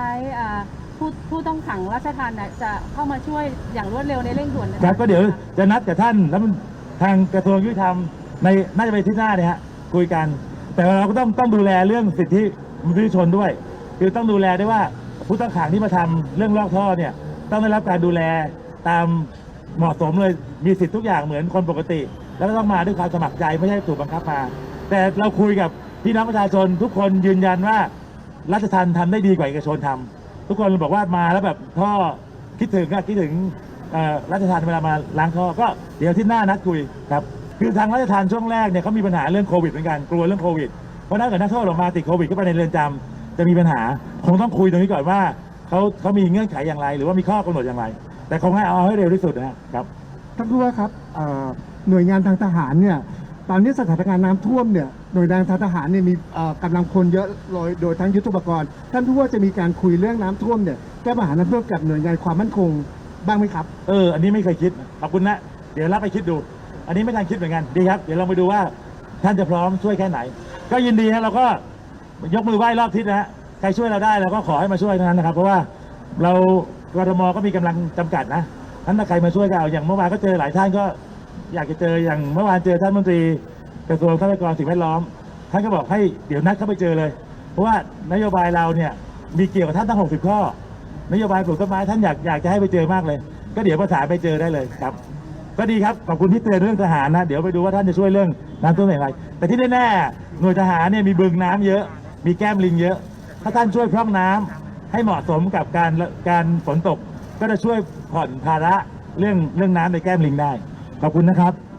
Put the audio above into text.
ช้อ่าผู้ผู้ต้องขังราชทานเนี่ยจะเข้ามาช่วยอย่างรวดเร็วในเร่งด่วนนะะครับก็เดี๋ยวจะนัดกับท่านแล้วมันทางกระทรวงยุติธรรมในน่าจะไปที่หน้าเนี่ยฮะคุยกัน แต่เราก็ต้องต้องดูแลเรื่องสิทธิมนุษยชนด้วย คือต้องดูแลด้วยว่าผู้ต้องขังที่มาทำเรื่องลอกท่อเนี่ยต้องได้รับการดูแลตามเหมาะสมเลยมีสิทธิทุกอย่างเหมือนคนปกติ แล้วก็ต้องมาด้วยความสมัครใจไม่ใช่ถูกบังคับมา แต่เราคุยกับพี่น้องประชาชนทุกคนยืนยันว่า รัชทันทำได้ดีกว่าเอกชนทำทุกคนบอกว่ามาแล้วแบบท่อคิดถึงอะคิดถึงราชทานเวลามาล้างท่อก็เดี๋ยวที่หน้านัดคุยครับคือทางราชทานช่วงแรกเนี่ยเขามีปัญหาเรื่องโควิดเหมือนกันกลัวเรื่องโควิดเพราะถ้าเกิดนักโทษออกมาติดโควิดก็ไปในเรือนจำจะมีปัญหาคงต้องคุยตรงนี้ก่อนว่าเขาเขามีเงื่อนไขอย่างไร หรือว่ามีข้อกำหนดอย่างไร แต่คงให้เอาให้เร็วที่สุดนะครับท่านผู้ว่าครับหน่วยงานทางทหารเนี่ย ตอนนี้สถานการณ์น้ำท่วมเนี่ยหน่วยงานทางทหารเนี่ยมีเอ่อกำลังคนเยอะโดยโดยทั้งยุทธุปกรณ์ท่านผู้ว่าจะมีการคุยเรื่องน้ำท่วมเนี่ยแก้ปัญหาน้ำท่วมกับหน่วยงานความมั่นคงบ้างไหมครับ เออ อันนี้ไม่เคยคิด ขอบคุณนะ เดี๋ยวรับไปคิดดู อันนี้ไม่ทันคิดเหมือนกัน ดีครับ เดี๋ยวลองไปดูว่าท่านจะพร้อมช่วยแค่ไหน ก็ยินดีฮะเราก็ยกมือไหว้รอบทิศนะฮะ ใครช่วยเราได้เราก็ขอให้มาช่วยเท่านั้นนะครับ เพราะว่าเรากรทมก็มีกำลังจำกัดนะนั้นถ้าใครมาช่วยก็เอา อย่างเมื่อวานก็เจอหลายท่านก็ อยากจะเจออย่างเมื่อวานเจอท่านมนตรีกระทรวงทรัพยากรสิ่งแวดล้อม ท่านก็บอกให้เดี๋ยวนัดเข้าไปเจอเลย เพราะว่านโยบายเราเนี่ยมีเกี่ยวกับท่านทั้ง 60 ข้อ นโยบายปลูกต้นไม้ท่านอยากอยากจะให้ไปเจอมากเลย ก็เดี๋ยวประสานไปเจอได้เลยครับ ก็ดีครับขอบคุณที่เตือนเรื่องทหารนะ เดี๋ยวไปดูว่าท่านจะช่วยเรื่องน้ำท่วมอย่างไร แต่ที่แน่ๆหน่วยทหารเนี่ยมีบึงน้ำเยอะ มีแก้มลิงเยอะ ถ้าท่านช่วยพร่องน้ำให้เหมาะสมกับการการฝนตก ก็จะช่วยผ่อนภาระเรื่องเรื่องน้ำในแก้มลิงได้ ขอบคุณนะครับ